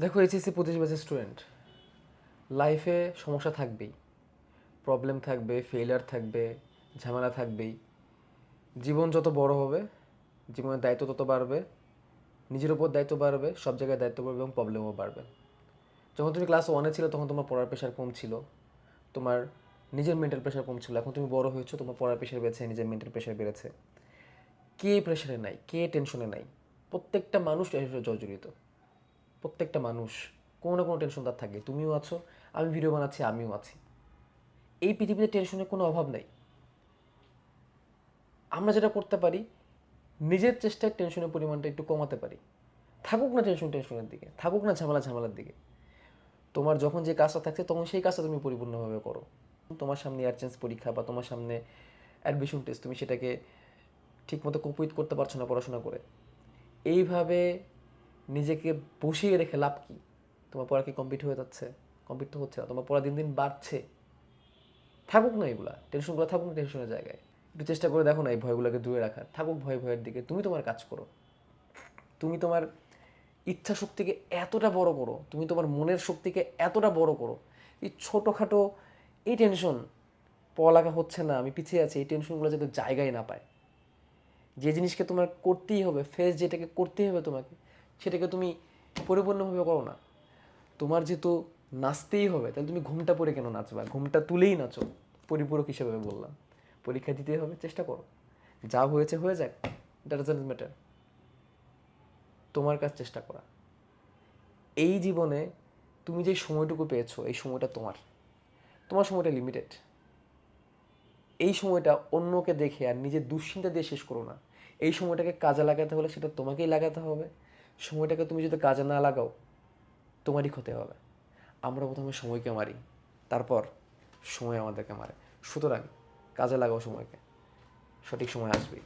দেখো এইচএসসি পঁচিশ ব্যাচের স্টুডেন্ট লাইফে সমস্যা থাকবেই। প্রবলেম থাকবে ফেলিয়ার থাকবে, ঝামেলা থাকবেই। জীবন যত বড় হবে, জীবনের দায়িত্ব তত বাড়বে, নিজের উপর দায়িত্ব বাড়বে, সব জায়গায় দায়িত্ব বাড়বে এবং প্রবলেমও বাড়বে। যখন তুমি ক্লাস ওয়ানে ছিল, তখন তোমার পড়ার প্রেশার কম ছিল। তোমার নিজের মেন্টাল প্রেশার কম ছিল। এখন তুমি বড় হয়েছো, তোমার পড়ার প্রেশার বেড়েছে, নিজের মেন্টাল প্রেশার বেড়েছে। কে প্রেশারে নাই? কে টেনশনে নাই? প্রত্যেকটা মানুষ জর্জরিত। প্রত্যেকটা মানুষ কোনো না কোনো টেনশন তার থাকে, তুমিও আছো, আমি ভিডিও বানাচ্ছি, আমিও আছি। এই পৃথিবীতে টেনশনের কোনো অভাব নাই। আমরা যেটা করতে পারি, নিজের চেষ্টায় টেনশনের পরিমাণটা একটু কমাতে পারি। থাকুক না টেনশন টেনশনের দিকে, থাকুক না ঝামেলা ঝামেলার দিকে। তোমার যখন যে কাজটা থাকছে, তখন সেই কাজটা তুমি পরিপূর্ণভাবে করো। তোমার সামনে এয়ারচেন্স পরীক্ষা বা তোমার সামনে অ্যাডমিশন টেস্ট তুমি সেটাকে ঠিকমতো কমপ্লিট করতে পারছ না পড়াশোনা করে। এইভাবে নিজেকে বসিয়ে রেখে লাভ কি? তোমার পড়া কি কমপ্লিট হয়ে যাচ্ছে? কমপ্লিট তো হচ্ছে না, তোমার পড়া দিন দিন বাড়ছে। থাকুক না এগুলা টেনশনগুলো থাকুক না টেনশনের জায়গায়। একটু চেষ্টা করে দেখো না এই ভয়গুলোকে দূরে রাখার থাকুক ভয় ভয়ের দিকে, তুমি তোমার কাজ করো। তুমি তোমার ইচ্ছা শক্তিকে এতটা বড় করো, তুমি তোমার মনের শক্তিকে এতটা বড় করো, এই ছোটোখাটো এই টেনশন পড়ালেখা হচ্ছে না, আমি পিছিয়ে আছি, এই টেনশনগুলো যাতে জায়গায় না পায়। যে জিনিসকে তোমার করতেই হবে ফেস যেটাকে করতেই হবে তোমাকে সেটাকে তুমি পরিপূর্ণভাবে করো না। তোমার যেহেতু নাচতেই হবে, তাহলে তুমি ঘুমটা পরে কেন নাচবা? ঘুমটা তুলেই নাচো, পরিপূরক হিসেবে বললাম। পরীক্ষা দিতেই হবে, চেষ্টা করো। যা হয়েছে, হয়ে যাক। দ্যাট ডাজেন্ট ম্যাটার তোমার কাজ চেষ্টা করা। এই জীবনে তুমি যে সময়টুকু পেয়েছ, এই সময়টা তোমার। তোমার সময়টা লিমিটেড এই সময়টা অন্যকে দেখে আর নিজের দুশ্চিন্তা দিয়ে শেষ করো না। এই সময়টাকে কাজে লাগাতে হলে সেটা তোমাকেই লাগাতে হবে। সময়টাকে তুমি যদি কাজে না লাগাও, তোমারই ক্ষতি হবে। আমরা প্রথমে সময়কে মারি, তারপর সময় আমাদেরকে মারে। সুতরাং কাজে লাগাও সময়কে। সঠিক সময় আসবেই।